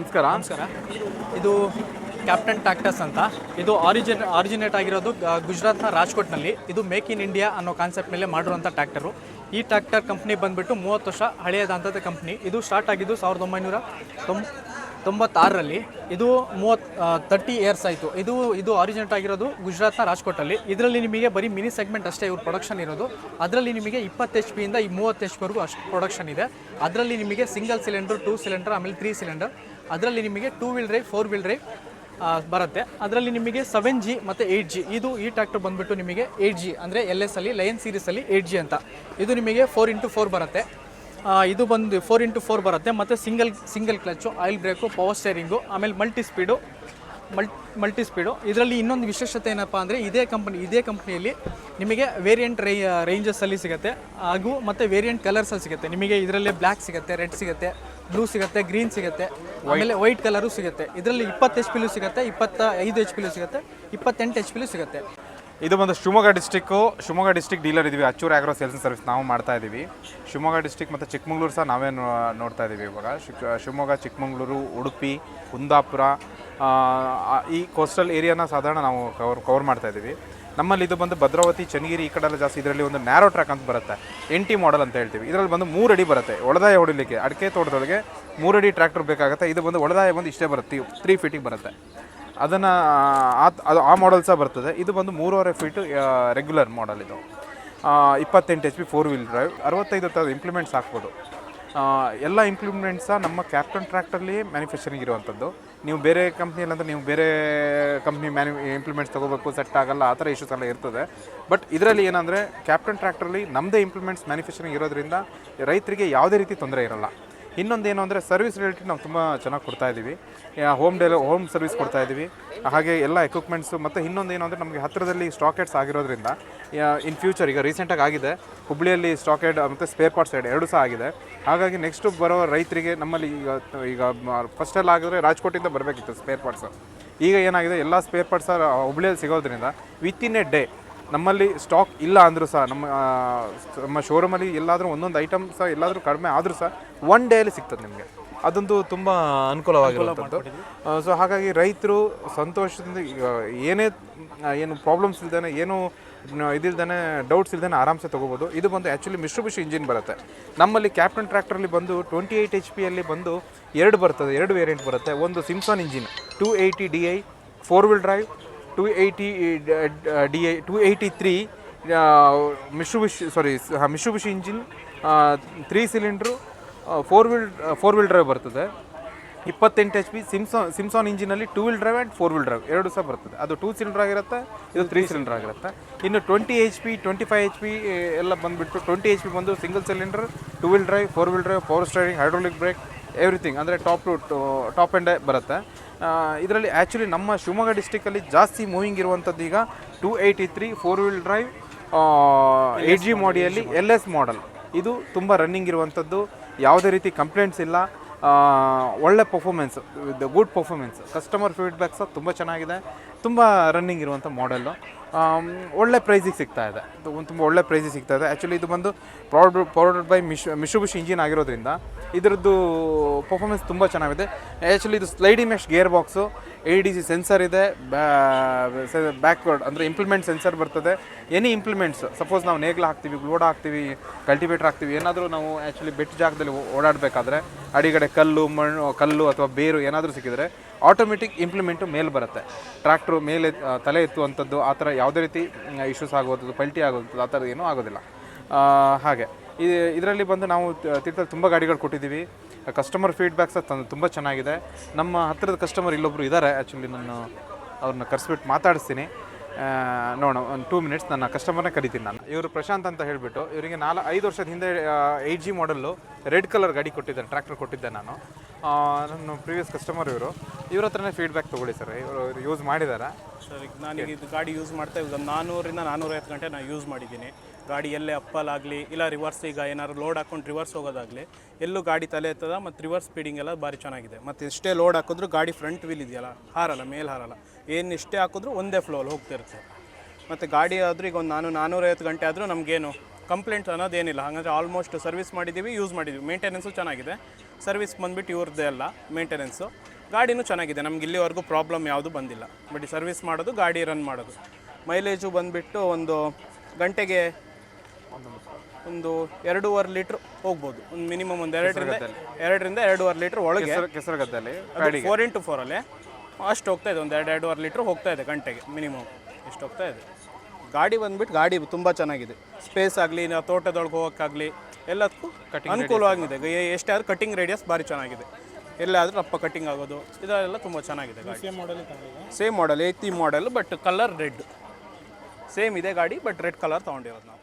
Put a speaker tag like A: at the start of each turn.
A: ನಮಸ್ಕಾರ.
B: ನಮಸ್ಕಾರ. ಇದು ಕ್ಯಾಪ್ಟನ್ ಟ್ಯಾಕ್ಟಸ್ ಅಂತ. ಇದು ಆರಿಜಿನ್ ಆರಿಜಿನೇಟ್ ಆಗಿರೋದು ಗುಜರಾತ್ನ ರಾಜ್ಕೋಟ್ನಲ್ಲಿ. ಇದು ಮೇಕ್ ಇನ್ ಇಂಡಿಯಾ ಅನ್ನೋ ಕಾನ್ಸೆಪ್ಟ್ ಮೇಲೆ ಮಾಡಿರುವಂಥ ಟ್ಯಾಕ್ಟರು ಈ ಟ್ಯಾಕ್ಟರ್ ಕಂಪ್ನಿ ಬಂದುಬಿಟ್ಟು ಮೂವತ್ತು ವರ್ಷ ಹಳೆಯದಂಥದ್ದು ಕಂಪ್ನಿ ಇದು ಸ್ಟಾರ್ಟ್ ಆಗಿದ್ದು ಸಾವಿರದ ಒಂಬೈನೂರ ತೊಂಬ ತೊಂಬತ್ತಾರರಲ್ಲಿ. ಇದು ಮೂವತ್ತು ತರ್ಟಿ ಇಯರ್ಸ್ ಆಯಿತು. ಇದು ಇದು ಆರಿಜಿನೇಟ್ ಆಗಿರೋದು ಗುಜರಾತ್ನ ರಾಜ್ಕೋಟಲ್ಲಿ. ಇದರಲ್ಲಿ ನಿಮಗೆ ಬರೀ ಮಿನಿ ಸೆಗ್ಮೆಂಟ್ ಅಷ್ಟೇ ಇವ್ರ ಪ್ರೊಡಕ್ಷನ್ ಇರೋದು. ಅದರಲ್ಲಿ ನಿಮಗೆ ಇಪ್ಪತ್ತು ಎಚ್ ಪಿಯಿಂದ ಈ ಮೂವತ್ತು ಎಚ್ ಪಿವರೆಗೂ ಅಷ್ಟು ಪ್ರೊಡಕ್ಷನ್ ಇದೆ. ಅದರಲ್ಲಿ ನಿಮಗೆ ಸಿಂಗಲ್ ಸಿಲಿಂಡರ್ ಟೂ ಸಿಲಿಂಡರ್ ಆಮೇಲೆ ತ್ರೀ ಸಿಲಿಂಡರ್ ಅದರಲ್ಲಿ ನಿಮಗೆ two wheel drive four wheel drive ಬರುತ್ತೆ. ಅದರಲ್ಲಿ ನಿಮಗೆ ಸೆವೆನ್ ಜಿ ಮತ್ತು ಏಯ್ಟ್ ಜಿ ಇದು ಈ ಟ್ರ್ಯಾಕ್ಟರ್ ಬಂದುಬಿಟ್ಟು ನಿಮಗೆ ಏಯ್ಟ್ ಜಿ ಅಂದರೆ ಎಲ್ ಎಸ್ ಅಲ್ಲಿ ಲಯನ್ ಸೀರೀಸಲ್ಲಿ ಏಯ್ಟ್ ಜಿ ಅಂತ. ಇದು ನಿಮಗೆ ಫೋರ್ ಇಂಟು ಫೋರ್ ಬರುತ್ತೆ. ಇದು ಬಂದು ಫೋರ್ ಇಂಟು ಫೋರ್ ಬರುತ್ತೆ. ಮತ್ತು single single clutch oil brake power steering ಆಮೇಲೆ ಮಲ್ಟಿ ಸ್ಪೀಡು ಮಲ್ ಮಲ್ಟಿ ಸ್ಪೀಡು. ಇದರಲ್ಲಿ ಇನ್ನೊಂದು ವಿಶೇಷತೆ ಏನಪ್ಪ ಅಂದರೆ ಇದೇ ಕಂಪ್ನಿ ಇದೇ ಕಂಪ್ನಿಯಲ್ಲಿ ನಿಮಗೆ ವೇರಿಯಂಟ್ ರೇ ರೇಂಜಸ್ಸಲ್ಲಿ ಸಿಗುತ್ತೆ. ಹಾಗೂ ಮತ್ತು ವೇರಿಯಂಟ್ ಕಲರ್ಸಲ್ಲಿ ಸಿಗುತ್ತೆ. ನಿಮಗೆ ಇದರಲ್ಲೇ ಬ್ಲ್ಯಾಕ್ ಸಿಗುತ್ತೆ ರೆಡ್ ಸಿಗುತ್ತೆ ಬ್ಲೂ ಸಿಗುತ್ತೆ ಗ್ರೀನ್ ಸಿಗುತ್ತೆ ಆಮೇಲೆ ವೈಟ್ ಕಲರು ಸಿಗುತ್ತೆ. ಇದರಲ್ಲಿ ಇಪ್ಪತ್ತು ಎಚ್ ಪಿಲು ಸಿಗುತ್ತೆ ಇಪ್ಪತ್ತ ಐದು ಎಚ್ ಪಿಲು ಸಿಗುತ್ತೆ ಇಪ್ಪತ್ತೆಂಟು ಎಚ್ ಪಿಲು ಸಿಗುತ್ತೆ.
A: ಇದು ಬಂದು Shivamogga district Shivamogga district dealer ಇದೀವಿ. ಅಚ್ಚೂರು ಆಗ್ರೋ ಸೇಲ್ಸ್ ಸರ್ವಿಸ್ ನಾವು ಮಾಡ್ತಾ ಇದ್ದೀವಿ ಶಿವಮೊಗ್ಗ ಡಿಸ್ಟಿಕ್ ಮತ್ತು ಚಿಕ್ಕಮಂಗ್ಳೂರು ಸಹ ನಾವೇನು ನೋಡ್ತಾ ಇದ್ದೀವಿ ಇವಾಗ. ಶಿವಮೊಗ್ಗ ಚಿಕ್ಕಮಂಗ್ಳೂರು ಉಡುಪಿ ಕುಂದಾಪುರ ಈ ಕೋಸ್ಟಲ್ ಏರಿಯಾನ ಸಾಧಾರಣ ನಾವು ಕವರ್ ಕವರ್ ಮಾಡ್ತಾ ಇದ್ದೀವಿ. ನಮ್ಮಲ್ಲಿ ಇದು ಬಂದು ಭದ್ರಾವತಿ, ಚನ್ನಗಿರಿ ಈ ಕಡೆಲ್ಲ ಜಾಸ್ತಿ ಇದರಲ್ಲಿ ಒಂದು ನ್ಯಾರೋ ಟ್ರ್ಯಾಕ್ ಅಂತ ಬರುತ್ತೆ. ಎನ್ ಟಿ ಮಾಡೆಲ್ ಅಂತ ಹೇಳ್ತೀವಿ. ಇದರಲ್ಲಿ ಬಂದು ಮೂರು ಅಡಿ ಬರುತ್ತೆ. ಒಳದಾಯ ಹೊಡಿಲಿಕ್ಕೆ, ಅಡಿಕೆ ತೋಟದೊಳಗೆ ಮೂರಡಿ ಟ್ರ್ಯಾಕ್ಟರ್ ಬೇಕಾಗುತ್ತೆ. ಇದು ಬಂದು ಒಳದಾಯ ಬಂದು ಇಷ್ಟೇ ಬರುತ್ತೆ. ತ್ರೀ ಫೀಟಿಗೆ ಬರುತ್ತೆ. ಅದನ್ನು ಅದು, ಆ ಮಾಡೆಲ್ ಸಹ ಬರ್ತದೆ. ಇದು ಬಂದು ಮೂರುವರೆ ಫೀಟು ರೆಗ್ಯುಲರ್ ಮಾಡೆಲ್ ಇದು. ಇಪ್ಪತ್ತೆಂಟು H P four wheel drive ಅರವತ್ತೈದು ಥರದ ಇಂಪ್ಲಿಮೆಂಟ್ಸ್ ಹಾಕ್ಬೋದು. ಎಲ್ಲ ಇಂಪ್ಲಿಮೆಂಟ್ಸ್ ಸಹ ನಮ್ಮ ಕ್ಯಾಪ್ಟನ್ ಟ್ರ್ಯಾಕ್ಟರ್ಲಿ ಮ್ಯಾನುಫ್ಯಾಕ್ಚರಿಂಗ್ ಇರುವಂಥದ್ದು. ನೀವು ಬೇರೆ ಕಂಪ್ನಿಯಲ್ಲಿ ಅಂದರೆ ನೀವು ಬೇರೆ ಕಂಪ್ನಿ ಮ್ಯಾನು ಇಂಪ್ಲಿಮೆಂಟ್ಸ್ ತೊಗೋಬೇಕು ಸೆಟ್ ಆಗಲ್ಲ, ಆ ಥರ ಇಶ್ಯೂಸ್ ಎಲ್ಲ ಇರ್ತದೆ. ಬಟ್ ಇದರಲ್ಲಿ ಏನಂದರೆ ಕ್ಯಾಪ್ಟನ್ ಟ್ರ್ಯಾಕ್ಟ್ರಲ್ಲಿ ನಮ್ಮದೇ ಇಂಪ್ಲಿಮೆಂಟ್ಸ್ ಮ್ಯಾನುಫ್ಯಾಕ್ಚರಿಂಗ್ ಇರೋದ್ರಿಂದ ರೈತರಿಗೆ ಯಾವುದೇ ರೀತಿ ತೊಂದರೆ ಇರಲ್ಲ. ಇನ್ನೊಂದೇನು ಅಂದರೆ ಸರ್ವಿಸ್ ರಿಲೇಟೆಡ್ ನಾವು ತುಂಬ ಚೆನ್ನಾಗಿ ಕೊಡ್ತಾ ಇದ್ದೀವಿ ಹೋಮ್ ಡೆಲಿ ಹೋಮ್ ಸರ್ವಿಸ್ ಕೊಡ್ತಾ ಇದ್ದೀವಿ ಹಾಗೆ ಎಲ್ಲ ಎಕ್ವಿಪ್ಮೆಂಟ್ಸು ಮತ್ತು ಇನ್ನೊಂದು ಅಂದರೆ ನಮಗೆ ಹತ್ತಿರದಲ್ಲಿ ಸ್ಟಾಕೆಟ್ಸ್ ಆಗಿರೋದ್ರಿಂದ ಇನ್ ಫ್ಯೂಚರ್ ಈಗ ರೀಸೆಂಟಾಗಿ ಆಗಿದೆ. ಹುಬ್ಳಿಯಲ್ಲಿ ಸ್ಟಾಕೆಡ್ ಮತ್ತು ಸ್ಪೇರ್ ಪಾರ್ಟ್ಸ್ ಸೈಡ್ ಎರಡು ಸಹ ಆಗಿದೆ. ಹಾಗಾಗಿ ನೆಕ್ಸ್ಟ್ ಬರೋ ರೈತರಿಗೆ ನಮ್ಮಲ್ಲಿ ಈಗ ಈಗ ಫಸ್ಟೆಲ್ಲ ಆಗಿದ್ರೆ ರಾಜ್ಕೋಟಿಂದ ಬರಬೇಕಿತ್ತು ಸ್ಪೇರ್ ಪಾರ್ಟ್ಸು ಈಗ ಏನಾಗಿದೆ, ಎಲ್ಲ ಸ್ಪೇರ್ ಪಾರ್ಟ್ಸ್ ಹುಬ್ಳಿಯಲ್ಲಿ ಸಿಗೋದ್ರಿಂದ ವಿತ್ ಇನ್ ಎ ಡೇ ನಮ್ಮಲ್ಲಿ ಸ್ಟಾಕ್ ಇಲ್ಲ ಅಂದರೂ ಸಹ ನಮ್ಮ ನಮ್ಮ ಶೋರೂಮಲ್ಲಿ ಎಲ್ಲಾದರೂ ಒಂದೊಂದು ಐಟಮ್ ಸಹ ಎಲ್ಲಾದರೂ ಕಡಿಮೆ ಆದರೂ ಸಹ ಒನ್ ಡೇಲಿ ಸಿಗ್ತದೆ ನಿಮಗೆ. ಅದೊಂದು ತುಂಬ ಅನುಕೂಲವಾಗಿರುವಂಥದ್ದು. ಸೊ ಹಾಗಾಗಿ ರೈತರು ಸಂತೋಷದಿಂದ ಏನೇ ಏನು ಪ್ರಾಬ್ಲಮ್ಸ್ ಇಲ್ದೇ ಏನು ಇದಿಲ್ದೇ ಡೌಟ್ಸ್ ಇಲ್ದೇ ಆರಾಮ್ಸೆ ತೊಗೋಬೋದು. ಇದು ಬಂದು ಆ್ಯಕ್ಚುಲಿ ಮಿಶ್ರಬುಷಿ ಇಂಜಿನ್ ಬರುತ್ತೆ. ನಮ್ಮಲ್ಲಿ ಕ್ಯಾಪ್ಟನ್ ಟ್ರ್ಯಾಕ್ಟ್ರಲ್ಲಿ ಬಂದು ಟ್ವೆಂಟಿ ಏಯ್ಟ್ ಎಚ್ ಪಿಯಲ್ಲಿ ಬಂದು ಎರಡು ಬರ್ತದೆ ಎರಡು ವೇರಿಯಂಟ್ ಬರುತ್ತೆ. ಒಂದು Simpson engine two eighty D I four wheel drive two eighty D I two eighty three Mitsubishi sorry Mitsubishi engine three cylinder four wheel four wheel drive ಬರ್ತದೆ. ಇಪ್ಪತ್ತೆಂಟು H P Simpson Simpson ಇಂಜಿನಲ್ಲಿ two wheel drive and four wheel drive ಎರಡು ಸಹ ಬರ್ತದೆ. ಅದು two cylinder ಆಗಿರುತ್ತೆ, ಇದು three cylinder ಆಗಿರುತ್ತೆ. ಇನ್ನು twenty H P twenty five H P ಎಲ್ಲ ಬಂದುಬಿಟ್ಟು ಟ್ವೆಂಟಿ ಎಚ್ ಪಿ ಬಂದು single cylinder two wheel drive four wheel drive power steering hydraulic brake everything ಅಂದರೆ ಟಾಪ್ ಟು ಟಾಪ್ ಎಂಡೇ ಬರುತ್ತೆ. ಇದರಲ್ಲಿ ಆ್ಯಕ್ಚುಲಿ ನಮ್ಮ ಶಿವಮೊಗ್ಗ ಡಿಸ್ಟಿಕಲ್ಲಿ ಜಾಸ್ತಿ ಮೂವಿಂಗ್ ಇರುವಂಥದ್ದು ಈಗ two eighty three four wheel drive eight G ಮಾಡಿಯಲ್ಲಿ L S model ಇದು ತುಂಬ ರನ್ನಿಂಗ್ ಇರುವಂಥದ್ದು. ಯಾವುದೇ ರೀತಿ ಕಂಪ್ಲೇಂಟ್ಸ್ ಇಲ್ಲ. ಒಳ್ಳೆ performance with good performance customer feedback ಸಹ ತುಂಬ ಚೆನ್ನಾಗಿದೆ. ತುಂಬ ರನ್ನಿಂಗ್ ಇರುವಂಥ ಮಾಡೆಲ್ಲು ಒಳ್ಳೆ ಪ್ರೈಸಿಗೆ ಸಿಗ್ತಾ ಇದೆ. ತುಂಬ ಒಳ್ಳೆ ಪ್ರೈಸಿಗೆ ಸಿಗ್ತಾ ಇದೆ. ಆ್ಯಕ್ಚುಲಿ ಇದು ಬಂದು ಪ್ರೌಡ್ ಪ್ರೌಡ್ ಬೈ ಮಿಶ್ ಮಿಶುಬುಷಿ ಇಂಜಿನ್ ಆಗಿರೋದ್ರಿಂದ ಇದರದ್ದು ಪರ್ಫಾರ್ಮೆನ್ಸ್ ತುಂಬ ಚೆನ್ನಾಗಿದೆ. ಆ್ಯಕ್ಚುಲಿ ಇದು sliding mesh gear box A D C sensor ಇದೆ ಬ್ಯಾಕ್ವರ್ಡ್ ಅಂದರೆ ಇಂಪ್ಲಿಮೆಂಟ್ ಸೆನ್ಸರ್ ಬರ್ತದೆ. ಎನಿ ಇಂಪ್ಲಿಮೆಂಟ್ಸ್ ಸಪೋಸ್ ನಾವು ನೇಗ್ಲ ಹಾಕ್ತೀವಿ ಲೋಡ್ ಹಾಕ್ತೀವಿ ಕಲ್ಟಿವೇಟರ್ ಹಾಕ್ತೀವಿ, ಏನಾದರೂ ನಾವು ಆ್ಯಕ್ಚುಲಿ ಬೆಟ್ಟ ಜಾಗದಲ್ಲಿ ಓಡಾಡಬೇಕಾದ್ರೆ, ಅಡಿಗಡೆ ಕಲ್ಲು, ಮಣ್ಣು, ಕಲ್ಲು ಅಥವಾ ಬೇರು ಏನಾದರೂ ಸಿಕ್ಕಿದ್ರೆ ಆಟೋಮೆಟಿಕ್ ಇಂಪ್ಲಿಮೆಂಟು ಮೇಲೆ ಬರುತ್ತೆ. ಟ್ರ್ಯಾಕ್ಟ್ರು ಮೇಲೆ ತಲೆ ಎತ್ತುವಂಥದ್ದು, ಆ ಥರ ಯಾವುದೇ ರೀತಿ ಇಶ್ಯೂಸ್ ಆಗುವಂಥದ್ದು, ಪಲ್ಟಿ ಆಗುವಂಥದ್ದು, ಆ ಥರ ಏನೂ ಆಗೋದಿಲ್ಲ. ಹಾಗೆ. ಇದರಲ್ಲಿ ಬಂದು ನಾವು ತಿರ್ಗಲ್ಲಿ ತುಂಬ ಗಾಡಿಗಳು ಕೊಟ್ಟಿದ್ದೀವಿ. ಕಸ್ಟಮರ್ ಫೀಡ್ಬ್ಯಾಕ್ ಸಹ ತಂದು ತುಂಬ ಚೆನ್ನಾಗಿದೆ. ನಮ್ಮ ಹತ್ತಿರದ ಕಸ್ಟಮರ್ ಇಲ್ಲೊಬ್ಬರು ಇದ್ದಾರೆ. ಆ್ಯಕ್ಚುಲಿ ನಾನು ಅವ್ರನ್ನ ಕರೆಸ್ಬಿಟ್ಟು ಮಾತಾಡಿಸ್ತೀನಿ. ನೋಡೋಣ ಒಂದು ಟೂ ಮಿನಿಟ್ಸ್ ನನ್ನ ಕಸ್ಟಮರ್ನೇ ಕರಿತೀನಿ ನಾನು. ಇವರು ಪ್ರಶಾಂತ್ ಅಂತ ಹೇಳಿಬಿಟ್ಟು, ಇವರಿಗೆ ನಾಲ್ಕು, ಐದು ವರ್ಷದ ಹಿಂದೆ ಏಯ್ಟ್ ಜಿ ಮಾಡಲ್ಲು ರೆಡ್ ಕಲರ್ ಗಾಡಿ ಕೊಟ್ಟಿದ್ದೆ ಟ್ರ್ಯಾಕ್ಟರ್ ಕೊಟ್ಟಿದ್ದೆ ನಾನು. ನನ್ನ ಪ್ರೀವಿಯಸ್ ಕಸ್ಟಮರ್ ಇವರು. ಇವ್ರ ಹತ್ರನೇ ಫೀಡ್ಬ್ಯಾಕ್ ತೊಗೊಳ್ಳಿ ಸರ್ ಇವರು ಯೂಸ್ ಮಾಡಿದ್ದಾರೆ
C: ಸರ್, ಈಗ ನಾನೀಗ ಇದು ಗಾಡಿ ಯೂಸ್ ಮಾಡ್ತಾ ಇವಾಗ ನಾನ್ನೂರಿಂದ ನಾನೂರೈವತ್ತು ಗಂಟೆ ನಾನು ಯೂಸ್ ಮಾಡಿದ್ದೀನಿ. ಗಾಡಿ ಎಲ್ಲೇ ಅಪ್ಪಲಾಗಲಿ ಇಲ್ಲ ರಿವರ್ಸ್ ಈಗ ಏನಾದ್ರು ಲೋಡ್ ಹಾಕೊಂಡು ರಿವರ್ಸ್ ಹೋಗೋದಾಗಲಿ, ಎಲ್ಲೂ ಗಾಡಿ ತಲೆ ಎತ್ತದ ಮತ್ತು ರಿವರ್ಸ್ ಸ್ಪೀಡಿಂಗ್ ಎಲ್ಲ ಭಾರಿ ಚೆನ್ನಾಗಿದೆ. ಮತ್ತು ಎಷ್ಟೇ ಲೋಡ್ ಹಾಕಿದ್ರು ಗಾಡಿ ಫ್ರಂಟ್ ವೀಲ್ ಇದೆಯಲ್ಲ, ಹಾರಲ್ಲ, ಮೇಲೆ ಹಾರಲ್ಲ. ಏನು ಇಷ್ಟೇ ಹಾಕಿದ್ರು ಒಂದೇ ಫ್ಲೋಲ್ಲಿ ಹೋಗ್ತಿರುತ್ತೆ ಮತ್ತು ಗಾಡಿ ಆದರೂ ಈಗ ಒಂದು ನಾನು ನಾನ್ನೂರೈವತ್ತು ಗಂಟೆ ಆದರೂ ನಮಗೇನು ಕಂಪ್ಲೇಂಟ್ ಅನ್ನೋದೇನಿಲ್ಲ ಹಾಗಾದ್ರೆ ಆಲ್ಮೋಸ್ಟ್ ಸರ್ವಿಸ್ ಮಾಡಿದ್ದೀವಿ ಯೂಸ್ ಮಾಡಿದ್ದೀವಿ ಮೇಂಟೆನೆನ್ಸು ಚೆನ್ನಾಗಿದೆ. ಸರ್ವಿಸ್ ಬಂದುಬಿಟ್ಟು ಇವ್ರದ್ದೇ ಅಲ್ಲ ಮೇಂಟೆನೆನ್ಸು ಗಾಡಿನೂ ಚೆನ್ನಾಗಿದೆ. ನಮ್ಗೆ ಇಲ್ಲಿವರೆಗೂ ಪ್ರಾಬ್ಲಮ್ ಯಾವುದು ಬಂದಿಲ್ಲ. ಬಟ್ ಸರ್ವಿಸ್ ಮಾಡೋದು ಗಾಡಿ ರನ್ ಮಾಡೋದು. ಮೈಲೇಜು ಬಂದುಬಿಟ್ಟು ಒಂದು ಗಂಟೆಗೆ ಒಂದು ಎರಡೂವರೆ ಲೀಟ್ರ್ ಹೋಗ್ಬೋದು. ಒಂದು ಮಿನಿಮಮ್ ಒಂದು ಎರಡರಿಂದ ಎರಡರಿಂದ ಎರಡೂವರೆ ಲೀಟ್ರ್ ಒಳಗೆ.
A: ಕೆಸರಗದ್ದಲ್ಲಿ
C: ಫೋರ್ ಇಂಟು ಫೋರಲ್ಲಿ ಅಷ್ಟು ಹೋಗ್ತಾ ಇದೆ ಒಂದು ಎರಡು ಎರಡೂವರೆ ಲೀಟ್ರ್ ಹೋಗ್ತಾ ಇದೆ ಗಂಟೆಗೆ ಮಿನಿಮಮ್ ಎಷ್ಟು ಹೋಗ್ತಾ ಇದೆ? ಗಾಡಿ ಬಂದ್ಬಿಟ್ಟು ಗಾಡಿ ತುಂಬ ಚೆನ್ನಾಗಿದೆ. ಸ್ಪೇಸ್ ಆಗಲಿ ನಾವು ತೋಟದೊಳಗೆ ಹೋಗೋಕ್ಕಾಗಲಿ ಎಲ್ಲದಕ್ಕೂ ಅನುಕೂಲವಾಗಿದೆ ಎಷ್ಟಾದ್ರೂ ಕಟಿಂಗ್ ರೇಡಿಯಸ್ ಭಾರಿ ಚೆನ್ನಾಗಿದೆ. ಎಲ್ಲಾದರೂ ಅಪ್ಪ ಕಟಿಂಗ್ ಆಗೋದು ಇದೆಲ್ಲ ತುಂಬ ಚೆನ್ನಾಗಿದೆ ಗಾಡಿ. Same model same model ಏತಿ model but colour red same ಇದೆ ಗಾಡಿ ಬಟ್ ರೆಡ್ ಕಲರ್ ತೊಗೊಂಡಿರೋದು ನಾವು.